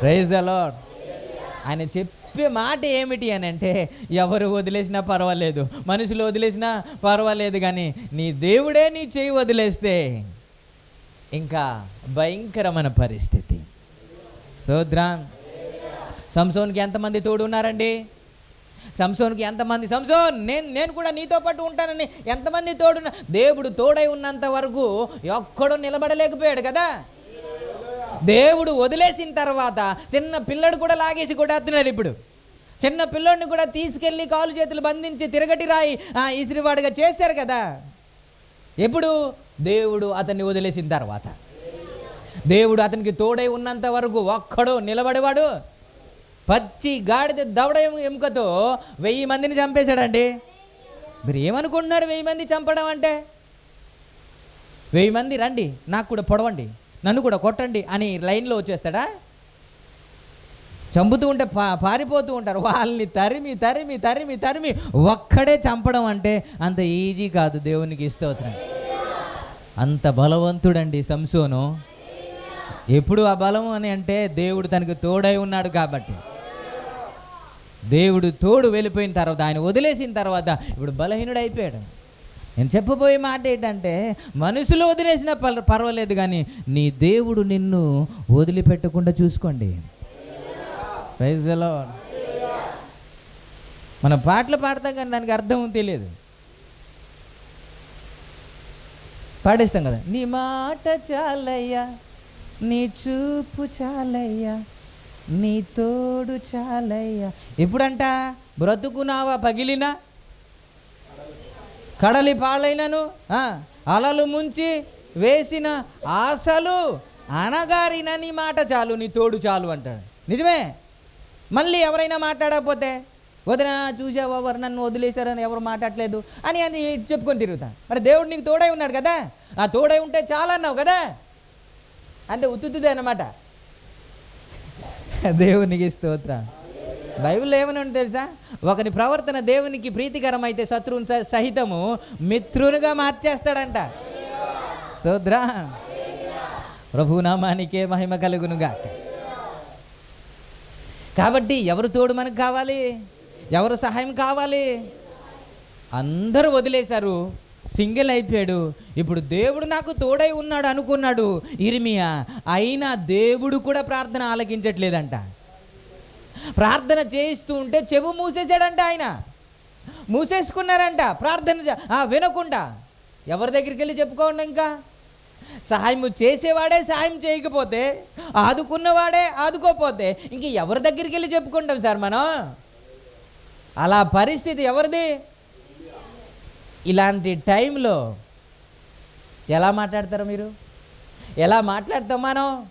Praise అలాడ్ ఆయన చెప్పే మాట ఏమిటి అని అంటే ఎవరు వదిలేసినా పర్వాలేదు మనుషులు వదిలేసినా పర్వాలేదు కానీ నీ దేవుడే నీ చేయి వదిలేస్తే ఇంకా భయంకరమైన పరిస్థితి. స్తోత్రం. సంసోన్కి ఎంతమంది తోడు ఉన్నారండి సంసోన్కి ఎంతమంది? సంసోన్ నేను నేను కూడా నీతో పాటు ఉంటానని ఎంతమంది తోడున్నా? దేవుడు తోడై ఉన్నంత వరకు ఎక్కడో నిలబడలేకపోయాడు కదా? దేవుడు వదిలేసిన తర్వాత చిన్న పిల్లడు కూడా లాగేసి కొట్టేస్తున్నారు ఇప్పుడు. చిన్న పిల్లోడిని కూడా తీసుకెళ్ళి కాలు చేతులు బంధించి తిరగటి రాయి ఇసిరివాడుగా చేశారు కదా. ఎప్పుడు? దేవుడు అతన్ని వదిలేసిన తర్వాత. దేవుడు అతనికి తోడై ఉన్నంత వరకు ఒక్కడు నిలబడేవాడు. పచ్చి గాడిద దవడ ఎముకతో వెయ్యి మందిని చంపేశాడండి. మీరు ఏమనుకుంటున్నారు వెయ్యి మంది చంపడం అంటే? వెయ్యి మంది రండి నాకు కూడా పొడవండి. నన్ను కూడా కొట్టండి అని లైన్లో వచ్చేస్తాడా? చంపుతూ ఉంటే పా పారిపోతూ ఉంటారు. వాళ్ళని తరిమి తరిమి తరిమి తరిమి ఒక్కడే చంపడం అంటే అంత ఈజీ కాదు. దేవునికి ఇస్తోత్రం అంత బలవంతుడండి సంసోను. ఎప్పుడు ఆ బలం అని అంటే దేవుడు తనకు తోడై ఉన్నాడు కాబట్టి. దేవుడు తోడు వెళ్ళిపోయిన తర్వాత ఆయన వదిలేసిన తర్వాత ఇప్పుడు బలహీనుడు అయిపోయాడు. నేను చెప్పబోయే మాట ఏంటంటే మనుషులు వదిలేసినా పర్ పర్వాలేదు కానీ నీ దేవుడు నిన్ను వదిలిపెట్టకుండా చూసుకోండి. ప్రైజ్ ద మన పాటలు పాడతాం కానీ దానికి అర్థం తెలియదు. పాడేస్తాం కదా. నీ మాట చాలయ్యా నీ చూపు చాలయ్యా నీ తోడు చాలయ్యా. ఎప్పుడంట బ్రతుకునావా పగిలినా? కడలి పాలైనను అలలు ముంచి వేసిన ఆశలు అనగారినని మాట చాలు నీ తోడు చాలు అంటాడు. నిజమే? మళ్ళీ ఎవరైనా మాట్లాడకపోతే వదిన చూసావా ఎవరు నన్ను వదిలేశారని ఎవరు మాట్లాడలేదు అని అని చెప్పుకొని తిరుగుతా మరి దేవుడు నీకు తోడై ఉన్నాడు కదా? ఆ తోడై ఉంటే చాలన్నావు కదా? అంటే ఉత్తుతుదే అన్నమాట. దేవునికి స్తోత్రం. బైబిల్లో ఏమని తెలుసా? ఒకని ప్రవర్తన దేవునికి ప్రీతికరమైతే శత్రువుని సహితము మిత్రునిగా మార్చేస్తాడంట. స్తోత్ర. ప్రభునామానికే మహిమ కలుగునుగా కాబట్టి ఎవరు తోడు మనకు కావాలి? ఎవరు సహాయం కావాలి? అందరూ వదిలేశారు. సింగిల్ అయిపోయాడు. ఇప్పుడు దేవుడు నాకు తోడై ఉన్నాడు అనుకున్నాడు. ఇరిమియా అయినా దేవుడు కూడా ప్రార్థన ఆలకించట్లేదంట. ప్రార్థన చేయిస్తూ ఉంటే చెవు మూసేసాడంట ఆయన. మూసేసుకున్నారంట. ప్రార్థన వినకుండా. ఎవరి దగ్గరికి వెళ్ళి చెప్పుకోండి ఇంకా? సహాయం చేసేవాడే సహాయం చేయకపోతే ఆదుకున్నవాడే ఆదుకోపోతే ఇంక ఎవరి దగ్గరికి వెళ్ళి చెప్పుకుంటాం సార్ మనం? అలా పరిస్థితి ఎవరిది? ఇలాంటి టైంలో ఎలా మాట్లాడతారు మీరు? ఎలా మాట్లాడతాం మనం?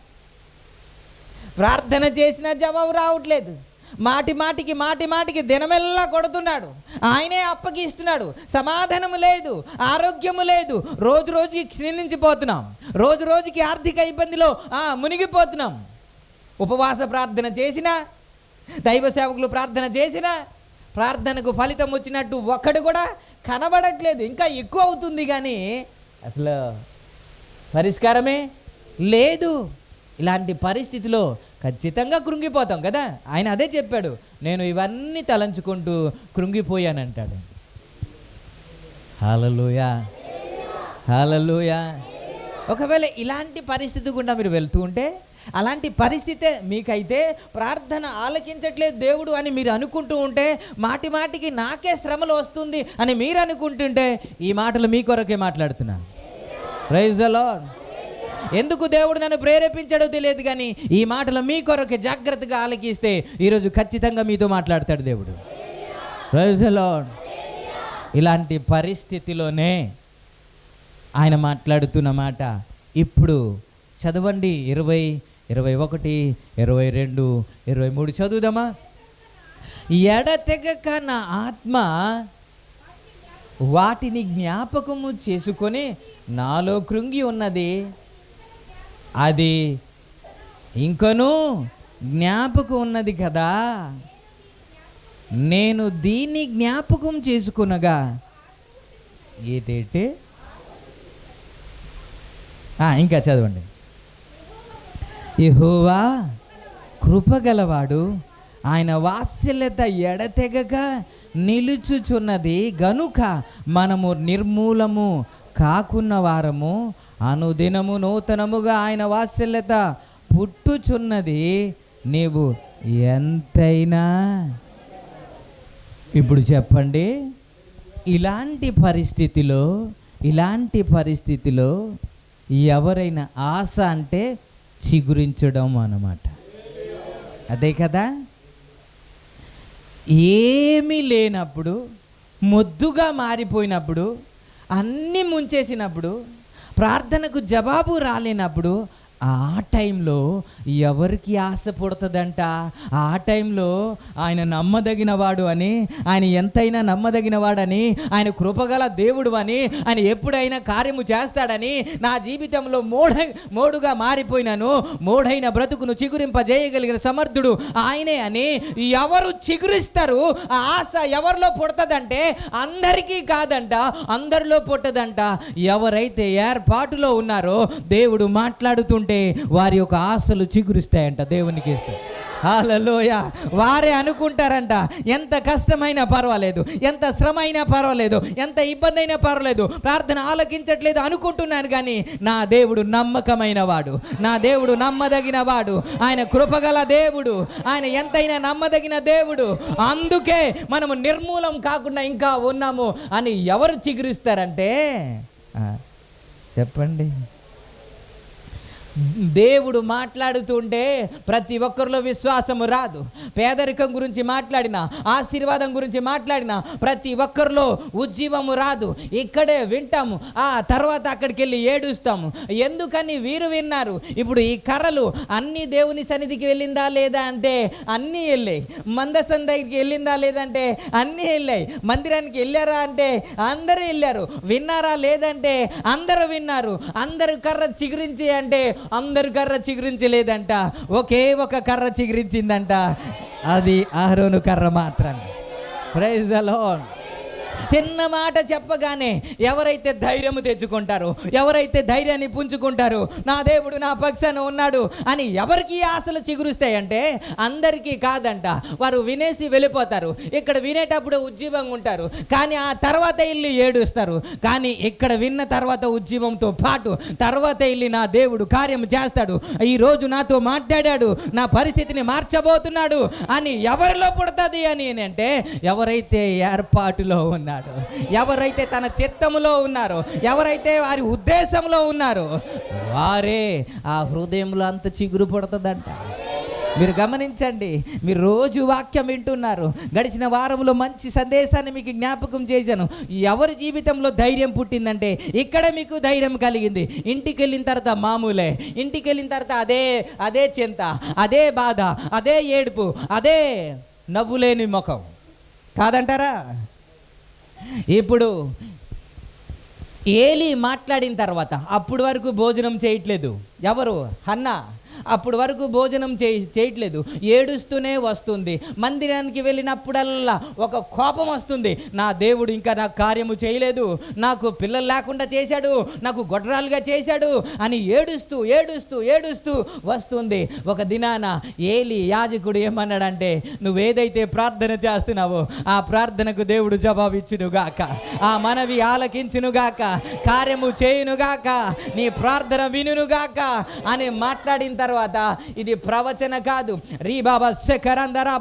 ప్రార్థన చేసినా జవాబు రావట్లేదు. మాటి మాటికి మాటి మాటికి దినమెల్లా కొడుతున్నాడు. ఆయనే అప్పగిస్తున్నాడు. సమాధానము లేదు ఆరోగ్యము లేదు. రోజు రోజుకి క్షీణించిపోతున్నాం. రోజు రోజుకి ఆర్థిక ఇబ్బందిలో మునిగిపోతున్నాం. ఉపవాస ప్రార్థన చేసినా దైవ సేవకులు ప్రార్థన చేసినా ప్రార్థనకు ఫలితం వచ్చినట్టు ఒక్కడు కూడా కనబడట్లేదు. ఇంకా ఎక్కువ అవుతుంది కానీ అసలు పరిష్కారమే లేదు. ఇలాంటి పరిస్థితిలో ఖచ్చితంగా కృంగిపోతాం కదా? ఆయన అదే చెప్పాడు నేను ఇవన్నీ తలంచుకుంటూ కృంగిపోయానంటాడు. హాలలుయా. హాలలుయా. ఒకవేళ ఇలాంటి పరిస్థితి గుండా మీరు వెళ్తూ ఉంటే అలాంటి పరిస్థితే మీకైతే ప్రార్థన ఆలకించట్లేదు దేవుడు అని మీరు అనుకుంటూ ఉంటే మాటి మాటికి నాకే శ్రమలు వస్తుంది అని మీరు అనుకుంటుంటే ఈ మాటలు మీ కొరకే మాట్లాడుతున్నాను ప్రైజ్ ద లార్డ్ ఎందుకు దేవుడు నన్ను ప్రేరేపించాడో తెలియదు కానీ ఈ మాటలు మీ కొరకు జాగ్రత్తగా ఆలకిస్తే ఈరోజు ఖచ్చితంగా మీతో మాట్లాడతాడు దేవుడు. ఇలాంటి పరిస్థితిలోనే ఆయన మాట్లాడుతున్న మాట ఇప్పుడు చదవండి. ఇరవై ఇరవై ఒకటి ఇరవై రెండు ఇరవై మూడు చదువుదామా? ఎడతెగక నా ఆత్మ వాటిని జ్ఞాపకము చేసుకొని నాలో కృంగి ఉన్నది. అది ఇంకను జ్ఞాపకం ఉన్నది కదా. నేను దీన్ని జ్ఞాపకం చేసుకునగా ఏటేటే ఇంకా చదవండి. యెహోవా కృపగలవాడు ఆయన వాత్సల్యత ఎడతెగక నిలుచుచున్నది గనుక మనము నిర్మూలము కాకున్న వారము అనుదినము నూతనముగా ఆయన వాత్సల్యత పుట్టుచున్నది నీవు ఎంతైనా. ఇప్పుడు చెప్పండి ఇలాంటి పరిస్థితిలో ఇలాంటి పరిస్థితిలో ఎవరైనా ఆశ అంటే చిగురించడం అన్నమాట. అదే కదా? ఏమీ లేనప్పుడు మొద్దుగా మారిపోయినప్పుడు అన్నీ ముంచేసినప్పుడు ప్రార్థనకు జవాబు రాలేనప్పుడు ఆ టైంలో ఎవరికి ఆశ పుడుతుందంట? ఆ టైంలో ఆయన నమ్మదగిన వాడు అని ఆయన ఎంతైనా నమ్మదగిన వాడని ఆయన కృపగల దేవుడు అని ఆయన ఎప్పుడైనా కార్యము చేస్తాడని నా జీవితంలో మోడ మోడుగా మారిపోయినాను మోడైన బ్రతుకును చిగురింపజేయగలిగిన సమర్థుడు ఆయనే అని ఎవరు చిగురిస్తారు? ఆ ఆశ ఎవరిలో పుడతదంటే అందరికీ కాదంట అందరిలో పుట్టదంట. ఎవరైతే ఏర్పాటులో ఉన్నారో దేవుడు మాట్లాడుతుంటే వారి యొక్క ఆశలు చిగురిస్తాయంట దేవునికి ఇస్తాయి. హాలలోయ వారే అనుకుంటారంట ఎంత కష్టమైనా పర్వాలేదు ఎంత శ్రమ అయినా పర్వాలేదు ఎంత ఇబ్బంది అయినా పర్వాలేదు ప్రార్థన ఆలకించట్లేదు అనుకుంటున్నాను కానీ నా దేవుడు నమ్మకమైన వాడు నా దేవుడు నమ్మదగిన వాడు ఆయన కృపగల దేవుడు ఆయన ఎంతైనా నమ్మదగిన దేవుడు. అందుకే మనము నిర్మూలం కాకుండా ఇంకా ఉన్నాము అని ఎవరు చిగురిస్తారంటే చెప్పండి. దేవుడు మాట్లాడుతుంటే ప్రతి ఒక్కరిలో విశ్వాసము రాదు. పేదరికం గురించి మాట్లాడిన ఆశీర్వాదం గురించి మాట్లాడిన ప్రతి ఒక్కరిలో ఉజ్జీవము రాదు. ఇక్కడే వింటాము ఆ తర్వాత అక్కడికి వెళ్ళి ఏడుస్తాము. ఎందుకని వీరు విన్నారు? ఇప్పుడు ఈ కర్రలు అన్ని దేవుని సన్నిధికి వెళ్ళిందా లేదా అంటే అన్నీ వెళ్ళాయి. మందసం దగ్గరికి వెళ్ళిందా లేదంటే అన్నీ వెళ్ళాయి. మందిరానికి వెళ్ళారా అంటే అందరూ వెళ్ళారు. విన్నారా లేదంటే అందరూ విన్నారు. అందరు కర్ర చిగురించి అంటే అందరు కర్ర చిగురించలేదంట. ఒకే ఒక కర్ర చిగురించిందంట. అది ఆహరోను కర్ర మాత్రమే. ప్రైజ్ అలోన్ చిన్న మాట చెప్పగానే ఎవరైతే ధైర్యము తెచ్చుకుంటారో ఎవరైతే ధైర్యాన్ని పుంజుకుంటారో నా దేవుడు నా పక్షాన ఉన్నాడు అని ఎవరికి ఆశలు చిగురుస్తాయంటే అందరికీ కాదంట. వారు వినేసి వెళ్ళిపోతారు. ఇక్కడ వినేటప్పుడు ఉజ్జీవంగా ఉంటారు. కానీ ఆ తర్వాత వెళ్ళి ఏడుస్తారు. కానీ ఇక్కడ విన్న తర్వాత ఉజ్జీవంతో పాటు తర్వాత వెళ్ళి నా దేవుడు కార్యం చేస్తాడు. ఈ రోజు నాతో మాట్లాడాడు నా పరిస్థితిని మార్చబోతున్నాడు అని ఎవరిలో పుడుతుంది అని అంటే ఎవరైతే ఏర్పాటులో ఉన్నాడు. ఎవరైతే తన చిత్తములో ఉన్నారో ఎవరైతే వారి ఉద్దేశంలో ఉన్నారో వారే ఆ హృదయంలో అంత చిగురు పడుతుందంట. మీరు గమనించండి మీరు రోజు వాక్యం వింటున్నారు. గడిచిన వారంలో మంచి సందేశాన్ని మీకు జ్ఞాపకం చేశాను. ఎవరి జీవితంలో ధైర్యం పుట్టిందంటే ఇక్కడ మీకు ధైర్యం కలిగింది. ఇంటికి వెళ్ళిన తర్వాత మామూలే. ఇంటికి వెళ్ళిన తర్వాత అదే అదే చింత అదే బాధ అదే ఏడుపు అదే నవ్వులేని ముఖం. కాదంటారా? ఇప్పుడు ఏలి మాట్లాడిన తర్వాత అప్పుడు వరకు భోజనం చేయట్లేదు. ఎవరు? హన్నా అప్పుడు వరకు భోజనం చేయ చేయట్లేదు. ఏడుస్తూనే వస్తుంది. మందిరానికి వెళ్ళినప్పుడల్లా ఒక కోపం వస్తుంది. నా దేవుడు ఇంకా నా కార్యము చేయలేదు. నాకు పిల్లలు లేకుండా చేశాడు. నాకు గొడ్రాలుగా చేశాడు అని ఏడుస్తూ ఏడుస్తూ ఏడుస్తూ వస్తుంది. ఒక దినాన ఏలి యాజకుడు ఏమన్నాడంటే నువ్వేదైతే ప్రార్థన చేస్తున్నావో ఆ ప్రార్థనకు దేవుడు జవాబిచ్చునుగాక. ఆ మనవి ఆలకించునుగాక. కార్యము చేయునుగాక. నీ ప్రార్థన వినుగాక అని మాట్లాడిన తర్వాత ఇది ప్రవచన కాదు. రీ బాబా శకరందరా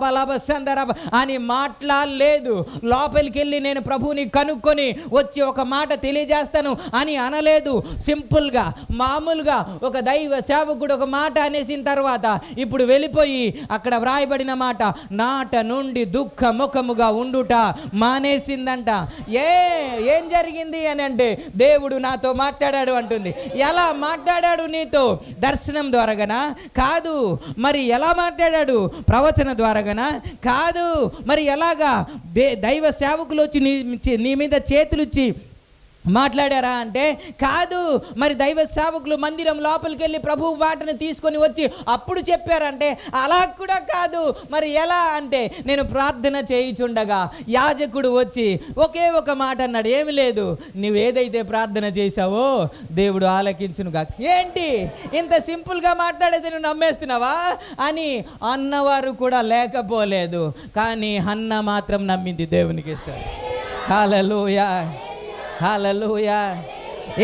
అని మాట్లాడలేదు. లోపలికి వెళ్ళి నేను ప్రభువుని కనుక్కొని వచ్చి ఒక మాట తెలియజేస్తాను అని అనలేదు. సింపుల్గా మామూలుగా ఒక దైవ సేవకుడు ఒక మాట అనేసిన తర్వాత ఇప్పుడు వెళ్ళిపోయి అక్కడ వ్రాయబడిన మాట నాట నుండి దుఃఖ ముఖముగా ఉండుట మానేసిందంట. ఏ ఏం జరిగింది అని అంటే దేవుడు నాతో మాట్లాడాడు అంటుంది. ఎలా మాట్లాడాడు నీతో? దర్శనం ద్వారాగనా? కాదు. మరి ఎలా మాట్లాడాడు? ప్రవచన ద్వారాగానా? కాదు. మరి ఎలాగా? దే దైవ సేవకులు వచ్చి నీ నీ మీద చేతులుచ్చి మాట్లాడారా అంటే కాదు మరి దైవ సేవకులు మందిరం లోపలికి వెళ్ళి ప్రభు వాటను తీసుకొని వచ్చి అప్పుడు చెప్పారంటే అలా కూడా కాదు. మరి ఎలా అంటే నేను ప్రార్థన చేయుచుండగా యాజకుడు వచ్చి ఒకే ఒక మాట అన్నాడు ఏమి లేదు నువ్వు ఏదైతే ప్రార్థన చేశావో దేవుడు ఆలకించునుగా ఏంటి? ఇంత సింపుల్గా మాట్లాడేది నువ్వు నమ్మేస్తున్నావా? అని అన్నవారు కూడా లేకపోలేదు. కానీ అన్న మాత్రం నమ్మింది దేవునికి ఇస్తాడు కాలలోయా హాలలోయా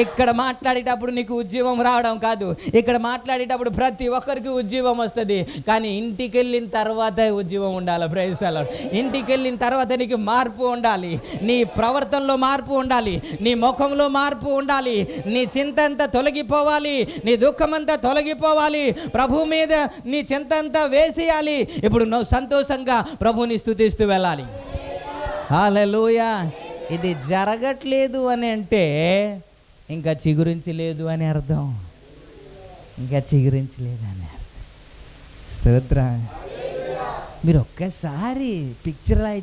ఇక్కడ మాట్లాడేటప్పుడు నీకు ఉద్యోగం రావడం కాదు. ఇక్కడ మాట్లాడేటప్పుడు ప్రతి ఒక్కరికి ఉద్యోగం వస్తుంది. కానీ ఇంటికి వెళ్ళిన తర్వాత ఉద్యోగం ఉండాలి. ప్రయత్నాలు ఇంటికి వెళ్ళిన తర్వాత నీకు మార్పు ఉండాలి. నీ ప్రవర్తనలో మార్పు ఉండాలి. నీ ముఖంలో మార్పు ఉండాలి. నీ చింత అంతా తొలగిపోవాలి. నీ దుఃఖం అంతా తొలగిపోవాలి. ప్రభు మీద నీ చింత అంతా వేసేయాలి. ఇప్పుడు నువ్వు సంతోషంగా ప్రభుని స్తుతిస్తూ వెళ్ళాలి. హాలూయా ఇది జరగట్లేదు అని అంటే ఇంకా చిగురించలేదు అని అర్థం. ఇంకా చిగురించలేదు అని అర్థం. స్తోత్ర. మీరు ఒక్కసారి పిక్చర్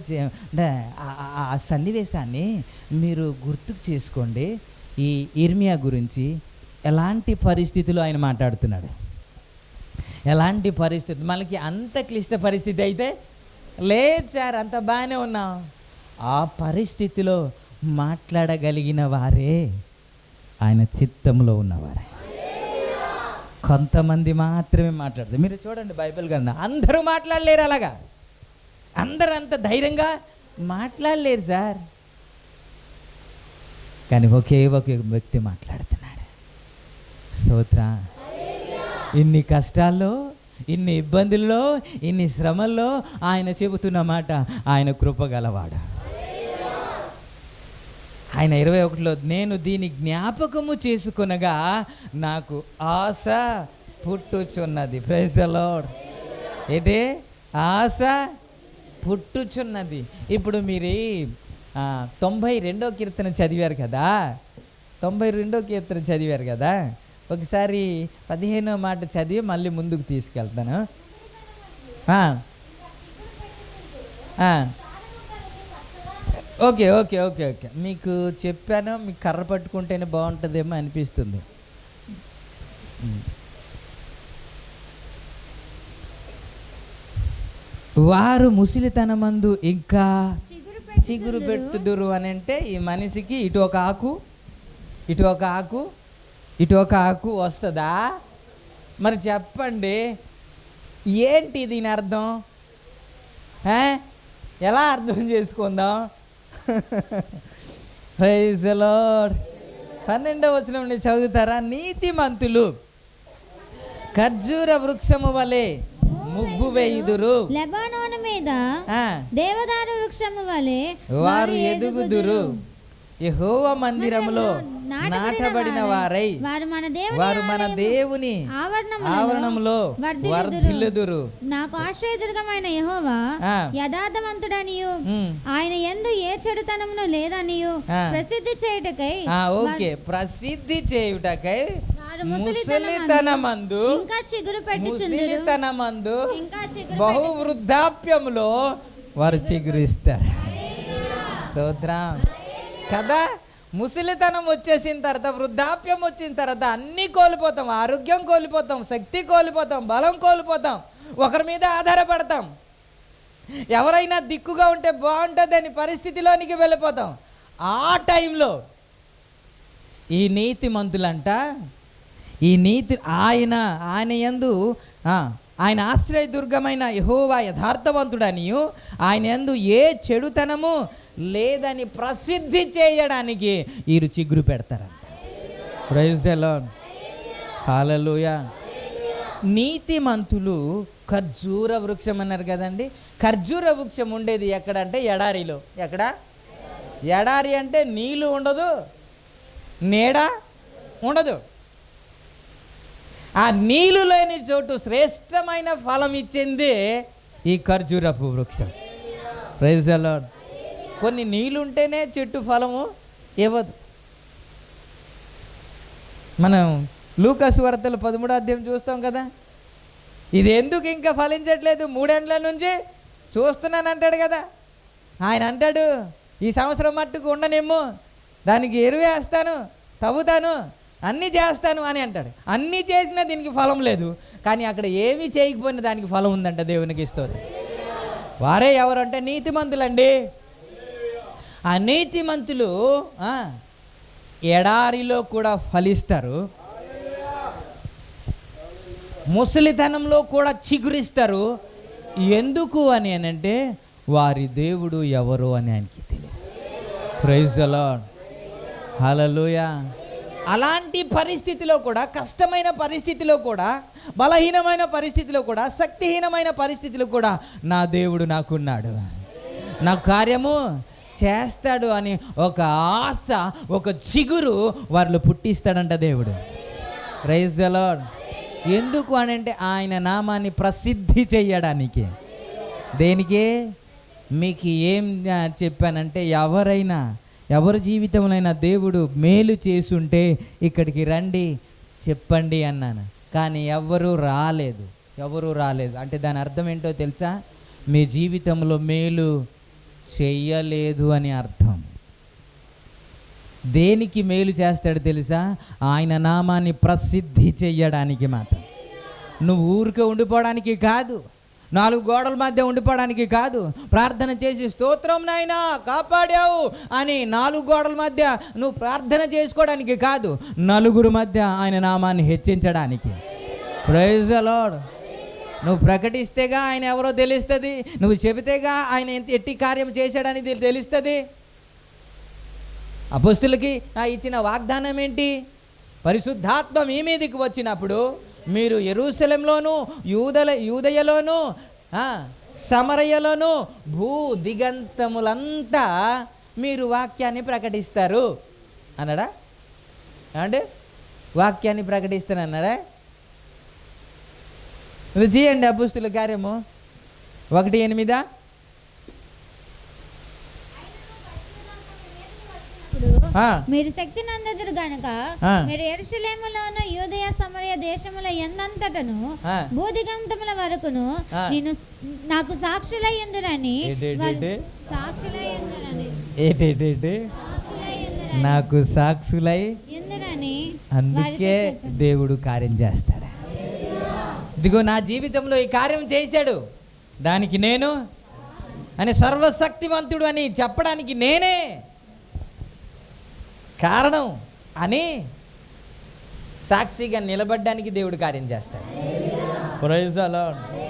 ఆ సన్నివేశాన్ని మీరు గుర్తుకు చేసుకోండి. ఈ ఇర్మియా గురించి ఎలాంటి పరిస్థితులు ఆయన మాట్లాడుతున్నాడు? ఎలాంటి పరిస్థితి? మనకి అంత క్లిష్ట పరిస్థితి అయితే లేదు సార్ అంత బాగానే ఉన్నాం. ఆ పరిస్థితిలో మాట్లాడగలిగిన వారే ఆయన చిత్తంలో ఉన్నవారే. కొంతమంది మాత్రమే మాట్లాడతారు మీరు చూడండి బైబిల్ గ్రంథం. అందరూ మాట్లాడలేరు అలాగా? అందరూ అంత ధైర్యంగా మాట్లాడలేరు సార్. కానీ ఒకే ఒక వ్యక్తి మాట్లాడుతున్నాడు. స్తోత్ర. ఇన్ని కష్టాల్లో ఇన్ని ఇబ్బందుల్లో ఇన్ని శ్రమల్లో ఆయన చెబుతున్న మాట ఆయన కృపగలవాడు? ఆయన ఇరవై ఒకటిలో నేను దీని జ్ఞాపకము చేసుకునగా నాకు ఆశ పుట్టుచున్నది. ప్రైజ్ లోడ్ ఏంటి? ఆశ పుట్టుచున్నది. ఇప్పుడు మీరు తొంభై రెండో కీర్తన చదివారు కదా? తొంభై రెండో కీర్తన చదివారు కదా? ఒకసారి పదిహేనో మాట చదివి మళ్ళీ ముందుకు తీసుకెళ్తాను. ఆ. Okay okay okay okay. మీకు చెప్పాను మీకు కర్ర పట్టుకుంటేనే బాగుంటుందేమో అనిపిస్తుంది. వారు ముసిలితనమందు ఇంకా చిగురు పెట్టుదురు అని అంటే ఈ మనిషికి ఇటు ఒక ఆకు ఇటు ఒక ఆకు ఇటు ఒక ఆకు వస్తుందా? మరి చెప్పండి ఏంటి దీని అర్థం? ఎలా అర్థం చేసుకుందాం? ప్రైజ్ లార్డ్ పన్నెండవ వచనం నుండి చదువుతారా? నీతిమంతులు ఖర్జూర వృక్షము వలె ముగ్గు వేయుదురు. లెబానోను మీద దేవదారు వృక్షము వలె వారు ఎదుగుదురు. యెహోవా మందిరములో నాటబడిన వారై. వారు. మన దేవుని వారు మన దేవుని ఆవరణములలో ఆవరణములో వర్ధిల్లుదురు. నాకు ఆశ్రయదుర్గమైన యెహోవా యథార్థవంతుడనియు. ఆయన ఎందు ఏ చెడుతనమును లేదనియు. ప్రసిద్ధి చేయుటకై ఓకే. ప్రసిద్ధి చేయుటకై ముసలితనమందు ఇంకా చిగురు పెట్టుచుందురు. ముసలితనమందు బహు వృద్ధాప్యంలో వారు చిగురిస్తారు. స్తోత్రం. కదా? ముసలితనం వచ్చేసిన తర్వాత వృద్ధాప్యం వచ్చిన తర్వాత అన్నీ కోల్పోతాం. ఆరోగ్యం కోల్పోతాం. శక్తి కోల్పోతాం. బలం కోల్పోతాం. ఒకరి మీద ఆధారపడతాం. ఎవరైనా దిక్కుగా ఉంటే బాగుంటుందని పరిస్థితిలోనికి వెళ్ళిపోతాం. ఆ టైంలో ఈ నీతి మంతులంట ఈ నీతి ఆయన ఆయన యందు ఆయన ఆశ్రయదుర్గమైన యహోవా యథార్థవంతుడనియు ఆయన ఎందు ఏ చెడుతనము లేదని ప్రసిద్ధి చేయడానికి వీరు చిగురు పెడతారంట. ప్రైజ్ హాలలోయ నీతిమంతులు ఖర్జూర వృక్షం అన్నారు కదండి. ఖర్జూర వృక్షం ఉండేది ఎక్కడంటే ఎడారిలో. ఎక్కడ? ఎడారి అంటే నీళ్ళు ఉండదు. నీడ ఉండదు. ఆ నీళ్ళు లేని చోటు శ్రేష్టమైన ఫలం ఇచ్చింది ఈ ఖర్జూరపు వృక్షం. ప్రైజ్ అలాడ్ కొన్ని నీళ్ళు ఉంటేనే చెట్టు ఫలము ఇవ్వదు. మనం లూకస్ వార్తలు పదమూడో అధ్యాయం చూస్తాం కదా? ఇది ఎందుకు ఇంకా ఫలించట్లేదు? మూడేండ్ల నుంచి చూస్తున్నాను అంటాడు కదా? ఆయన అంటాడు ఈ సంవత్సరం మట్టుకు ఉండనేమో దానికి ఎరువేస్తాను తవ్వుతాను అన్నీ చేస్తాను అని అంటాడు. అన్నీ చేసినా దీనికి ఫలం లేదు కానీ అక్కడ ఏమీ చేయకపోయినా దానికి ఫలం ఉందంట దేవునికి ఇస్తుంది వారే ఎవరంటే నీతిమంతులండి. ఆ నీతిమంతులు ఎడారిలో కూడా ఫలిస్తారు. ముసలితనంలో కూడా చిగురిస్తారు. ఎందుకు అని అంటే వారి దేవుడు ఎవరు అని ఆయనకి తెలుసు. ప్రైజ్ అలా హలలుయా అలాంటి పరిస్థితిలో కూడా కష్టమైన పరిస్థితిలో కూడా బలహీనమైన పరిస్థితిలో కూడా శక్తిహీనమైన పరిస్థితిలో కూడా నా దేవుడు నాకున్నాడు. నా కార్యము చేస్తాడు అని ఒక ఆశ ఒక చిగురు వాళ్ళు పుట్టిస్తాడంట దేవుడు. ప్రైజ్ ద లాడ్ ఎందుకు అని అంటే ఆయన నామాన్ని ప్రసిద్ధి చేయడానికి. దేనికి? మీకు ఏం చెప్పానంటే ఎవరైనా ఎవరి జీవితంలోనైనా దేవుడు మేలు చేసుంటే ఇక్కడికి రండి చెప్పండి అన్నాను. కానీ ఎవ్వరూ రాలేదు ఎవరూ రాలేదు. అంటే దాని అర్థం ఏంటో తెలుసా? మీ జీవితంలో మేలు చెయ్యలేదు అని అర్థం. దేనికి మేలు చేస్తాడు తెలుసా? ఆయన నామాన్ని ప్రసిద్ధి చెయ్యడానికి మాత్రం. నువ్వు ఊరికే ఉండిపోవడానికి కాదు. నాలుగు గోడల మధ్య ఉండిపోవడానికి కాదు. ప్రార్థన చేసి స్తోత్రం నాయనా కాపాడావు అని నాలుగు గోడల మధ్య నువ్వు ప్రార్థన చేసుకోవడానికి కాదు నలుగురు మధ్య ఆయన నామాన్ని హెచ్చించడానికి. ప్రైజ్ లార్డ్ నువ్వు ప్రకటిస్తేగా ఆయన ఎవరో తెలుస్తుంది నువ్వు చెబితేగా ఆయన ఎంత ఎట్టి కార్యం చేశాడని తెలుస్తుంది. అపస్తులకి ఆ ఇచ్చిన వాగ్దానం ఏంటి? పరిశుద్ధాత్మ మీ మీదకి వచ్చినప్పుడు మీరు ఎరుసలంలోను యూదల యూదయలోను సమరయలోను భూ దిగంతములంతా మీరు వాక్యాన్ని ప్రకటిస్తారు. అన్నాడా? అంటే వాక్యాన్ని ప్రకటిస్తానన్నాడా ఇది చేయండి అపుస్తుల కార్యము. ఒకటి ఎనిమిదా ఇప్పుడు ఆ, మీరు శక్తి నందదురు గనుక. మీరు ఎరుషులేములోను యూదయ సమరయ దేశముల ఎందంతటను ఆ. భూదిగంతముల వరకును. నేను నాకు సాక్షులై ఎందురని ఏంటేంటేంటి? సాక్షులై ఎందురని ఏంటేంటేంటి సాక్షులై ఎందురని నాకు సాక్షులై ఎందురని అందుకే దేవుడు కార్యం చేస్తాడు ఇదిగో నా జీవితంలో ఈ కార్యం చేశాడు దానికి నేను అని సర్వశక్తివంతుడు అని చెప్పడానికి నేనే కారణం అని సాక్షిగా నిలబడ్డానికి దేవుడు కార్యం చేస్తాడు Praise.